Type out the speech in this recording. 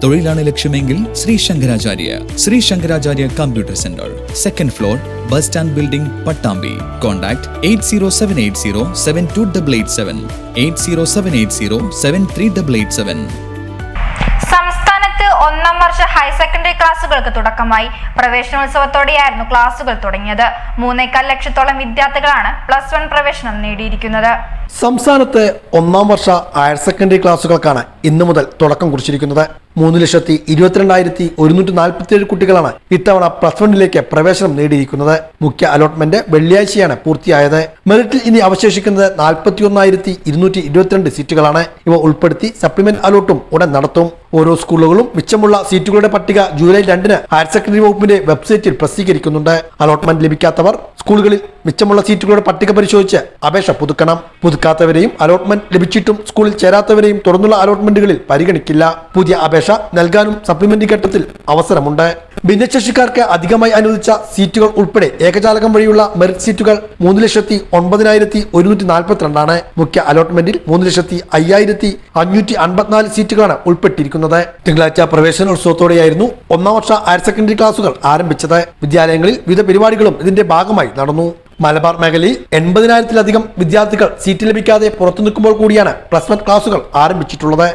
തൊഴിലാണ് ലക്ഷ്യമെങ്കിൽ Shri Shankaracharya Shri Shankaracharya computer centre second floor bus stand building Pattambi. Contact eight zero seven eight zero seven two double eight seven eight zero seven eight zero seven three double eight seven ഒന്നാം വർഷ higher secondary ക്ലാസുകൾക്ക് തുടക്കമായി. പ്രവേശനോത്സവത്തോടെയായിരുന്നു ക്ലാസുകൾ തുടങ്ങിയത്. മൂന്നേക്കാൽ ലക്ഷത്തോളം വിദ്യാർത്ഥികളാണ് plus one പ്രവേശനം നേടിയിരിക്കുന്നത്. സംസ്ഥാനത്ത് ഒന്നാം വർഷ ഹയർ സെക്കൻഡറി ക്ലാസുകൾക്കാണ് ഇന്നു മുതൽ തുടക്കം കുറിച്ചിരിക്കുന്നത്. മൂന്ന് ലക്ഷത്തി ഇരുപത്തിരണ്ടായിരത്തി ഒരുന്നൂറ്റി നാൽപ്പത്തി ഏഴ് കുട്ടികളാണ് ഇത്തവണ പ്ലസ് വണ്ണിലേക്ക് പ്രവേശനം നേടിയിരിക്കുന്നത്. മുഖ്യ അലോട്ട്മെന്റ് വെള്ളിയാഴ്ചയാണ് പൂർത്തിയായത്. മെറിറ്റിൽ ഇനി അവശേഷിക്കുന്നത് നാൽപ്പത്തി ഒന്നായിരത്തി ഇരുന്നൂറ്റി ഇരുപത്തിരണ്ട് സീറ്റുകളാണ്. ഇവ ഉൾപ്പെടുത്തി സപ്ലിമെന്റ് അലോട്ടും ഉടൻ നടത്തും. ഓരോ സ്കൂളുകളും മിച്ചമുള്ള സീറ്റുകളുടെ പട്ടിക ജൂലൈ രണ്ടിന് ഹയർ സെക്കൻഡറി വകുപ്പിന്റെ വെബ്സൈറ്റിൽ പ്രസിദ്ധീകരിക്കുന്നുണ്ട്. അലോട്ട്മെന്റ് ലഭിക്കാത്തവർ സ്കൂളുകളിൽ മിച്ചമുള്ള സീറ്റുകളുടെ പട്ടിക പരിശോധിച്ച് അപേക്ഷ പുതുക്കണം. പുതുക്കാത്തവരെയും അലോട്ട്മെന്റ് ലഭിച്ചിട്ടും സ്കൂളിൽ ചേരാത്തവരെയും തുടർന്നുള്ള അലോട്ട്മെന്റുകളിൽ പരിഗണിക്കില്ല. പുതിയ അപേക്ഷ നൽകാനും സപ്ലിമെന്ററി ഘട്ടത്തിൽ അവസരമുണ്ട്. ഭിന്നശേഷിക്കാർക്ക് അധികമായി അനുവദിച്ച സീറ്റുകൾ ഉൾപ്പെടെ ഏകജാലകം വഴിയുള്ള മെറിറ്റ് സീറ്റുകൾ മൂന്ന് ലക്ഷത്തി ഒൻപതിനായിരത്തി ഒരുന്നൂറ്റി നാൽപ്പത്തിരണ്ടാണ് മുഖ്യ അലോട്ട്മെന്റിൽ മൂന്ന് ലക്ഷത്തി അയ്യായിരത്തി അഞ്ഞൂറ്റി അൻപത്തിനാല് സീറ്റുകളാണ് ഉൾപ്പെട്ടിരിക്കുന്നത്. തിങ്കളാഴ്ച പ്രവേശനോത്സവത്തോടെയായിരുന്നു ഒന്നാം വർഷ ഹയർ സെക്കൻഡറി ക്ലാസുകൾ ആരംഭിച്ചത്. വിദ്യാലയങ്ങളിൽ വിവിധ പരിപാടികളും ഇതിന്റെ ഭാഗമായി നടന്നു. മലബാർ മേഖലയിൽ എൺപതിനായിരത്തിലധികം വിദ്യാർത്ഥികൾ സീറ്റ് ലഭിക്കാതെ പുറത്തു നിൽക്കുമ്പോൾ കൂടിയാണ് പ്ലസ് വൺ ക്ലാസുകൾ ആരംഭിച്ചിട്ടുള്ളത്.